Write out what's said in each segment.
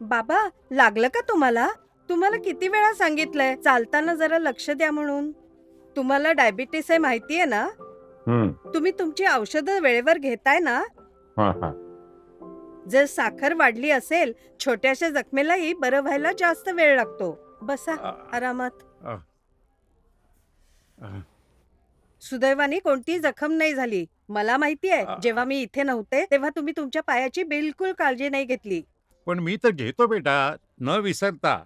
बाबा लागलं का तुम्हाला? तुम्हाला किती वेळा सांगितलंय? चालताना जरा लक्ष द्या म्हणून. तुम्हाला डायबिटीस आहे माहितीये ना? हम्म. तुम्ही तुमची औषधं वेळेवर घेताय ना? हा हा. जर साखर वाढली असेल छोट्याशा जखमेलाही बरं व्हायला जास्त वेळ लागतो. बसा आरामात. सुदैवाने कोणतीही जखम नाही झाली. मला माहिती आहे. जेव्हा मी इथे नव्हते तेव्हा तुम्ही तुमच्या पायाची बिलकुल काळजी नाही घेतली. पण मी तर घेतो बेटा. न विसरता.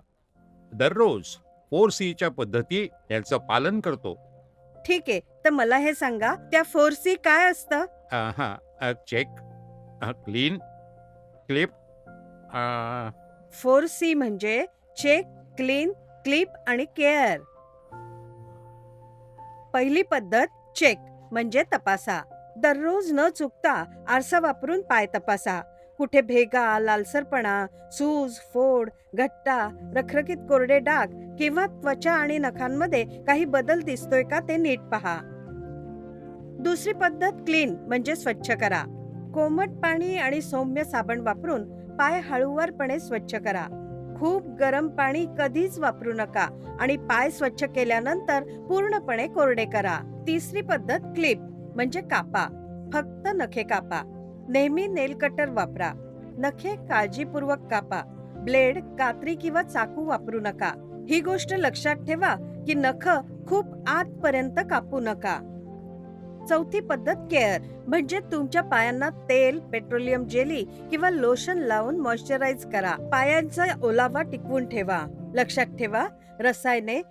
दररोज फोर च्या पद्धती यांचं पालन करतो. ठीक आहे. तर मला हे सांगा त्या फोर सी काय असतं? हा. Check. Clean. Clip. Four C म्हणजे चेक क्लीन क्लिप आणि केअर. पहिली पद्धत चेक म्हणजे तपासा. दररोज न चुकता आरसा वापरून पाय तपासा. कुठे भेगा लालसरपणा सूज फोड घट्टा रखरखीत कोरडे डाग किंवा त्वचा आणि नखांमध्ये काही बदल दिसतोय का ते नीट पहा. दुसरी पद्धत क्लीन म्हणजे स्वच्छ करा. कोमट पाणी आणि सौम्य साबण वापरून पाय हळूवारपणे स्वच्छ करा. खूप गरम पाणी कधीच वापरू नका आणि पाय स्वच्छ केल्यानंतर पूर्णपणे कोरडे करा. तिसरी पद्धत क्लिप म्हणजे कापा. फक्त नखे कापा. नेहमी नेल कटर वापरा. नखे काळजीपूर्वक कापा. ब्लेड कात्री किंवा चाकू वापरू नका. ही गोष्ट लक्षात ठेवा की नख खूप आतपर्यंत कापू नका. चौथी पद्धत केअर म्हणजे तुमच्या पायांना तेल पेट्रोलियम जेली किंवा लोशन लावून मॉइश्चराइज करा. पायांचा ओलावा टिकवून ठेवा. लक्षात ठेवा रसायने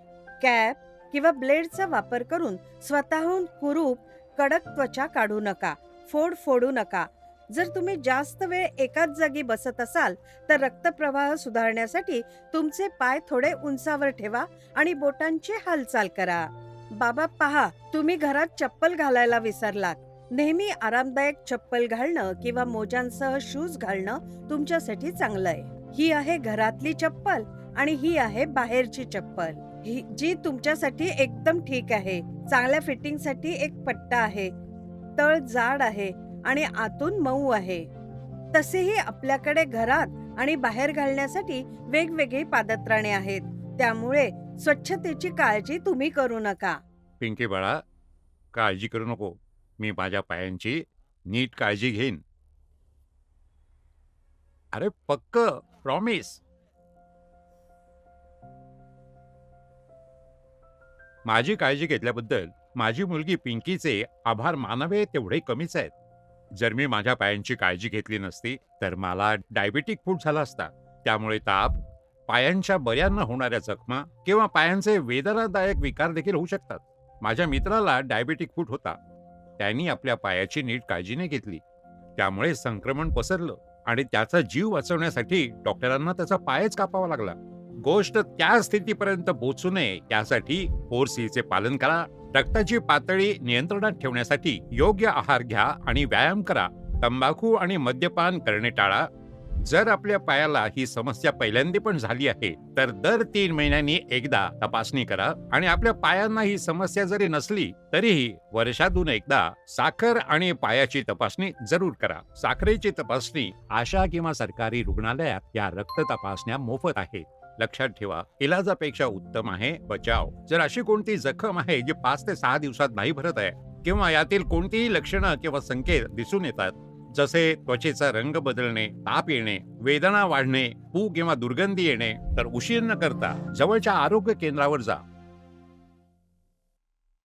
कॅप किंवा ब्लेडचा वापर करून स्वतःहून कुरूप कडक त्वचा काढू नका. फोड फोडू नका. जर तुम्ही जास्त वेळ एकाच जागी बसत असाल तर रक्तप्रवाह सुधारण्यासाठी तुमचे पाय थोडे उंचावर ठेवा आणि बोटांची हालचाल करा. बाबा पहा तुम्ही घरात चप्पल घालायला विसरलात. नेहमी आरामदायक चप्पल घालणं किंवा मोजांसह शूज घालणं तुमच्यासाठी चांगलं आहे ही आहे घरातली चप्पल आणि ही आहे बाहेरची चप्पल. ही जी तुमच्यासाठी एकदम ठीक आहे. चांगल्या फिटिंगसाठी एक पट्टा आहे. तळ जाड आहे. आणि आतून मऊ आहे. तसेही आपल्याकडे घरात आणि बाहेर घालण्यासाठी वेगवेगळी पादत्राणे आहेत. त्यामुळे स्वच्छतेची काळजी तुम्ही करू नका. पिंकी बाळा काळजी करू नको. मी माझ्या पायांची नीट काळजी घेईन. अरे पक्क प्रॉमिस माझी काळजी घेतल्याबद्दल माझी मुलगी पिंकीचे आभार मानावे तेवढे कमीच आहेत. जर मी माझ्या पायांची काळजी घेतली नसती तर मला डायबेटिक फूट झाला असता. त्यामुळे ताप पायांच्या बऱ्यांना होणाऱ्या जखमा किंवा पायांचे वेदनादायक विकार देखील होऊ शकतात. माझ्या मित्राला डायबेटिक फूट होता. त्यांनी आपल्या पायाची नीट काळजी नाही घेतली. त्यामुळे संक्रमण पसरलं आणि त्याचा जीव वाचवण्यासाठी डॉक्टरांना त्याचा पायच कापावा लागला. गोष्ट त्या स्थितीपर्यंत पोहोचू नये यासाठी फोर सीचे पालन करा. रक्ताची पातळी नियंत्रणात ठेवण्यासाठी योग्य आहार घ्या आणि व्यायाम करा. तंबाखू आणि मद्यपान करणे टाळा. जर आपल्या पायाला ही समस्या पहिल्यांदा पण झाली आहे तर दर तीन महिन्यांनी एकदा तपासणी करा आणि आपल्या पायांना ही समस्या जरी नसली तरीही वर्षातून एकदा साखर आणि पायाची तपासणी जरूर करा. साखरेची तपासणी आशा किंवा सरकारी रुग्णालयात या रक्त तपासण्या मोफत आहेत. लक्षात ठेवा इलाजापेक्षा उत्तम आहे बचाव. जर अशी कोणती जखम आहे जी पाच ते सहा दिवसात नाही भरत आहे किंवा यातील कोणतीही लक्षणं किंवा संकेत दिसून येतात जसे त्वचेचा रंग बदलणे ताप येणे वेदना वाढणे पू किंवा दुर्गंधी येणे तर उशीर न करता जवळच्या आरोग्य केंद्रावर जा.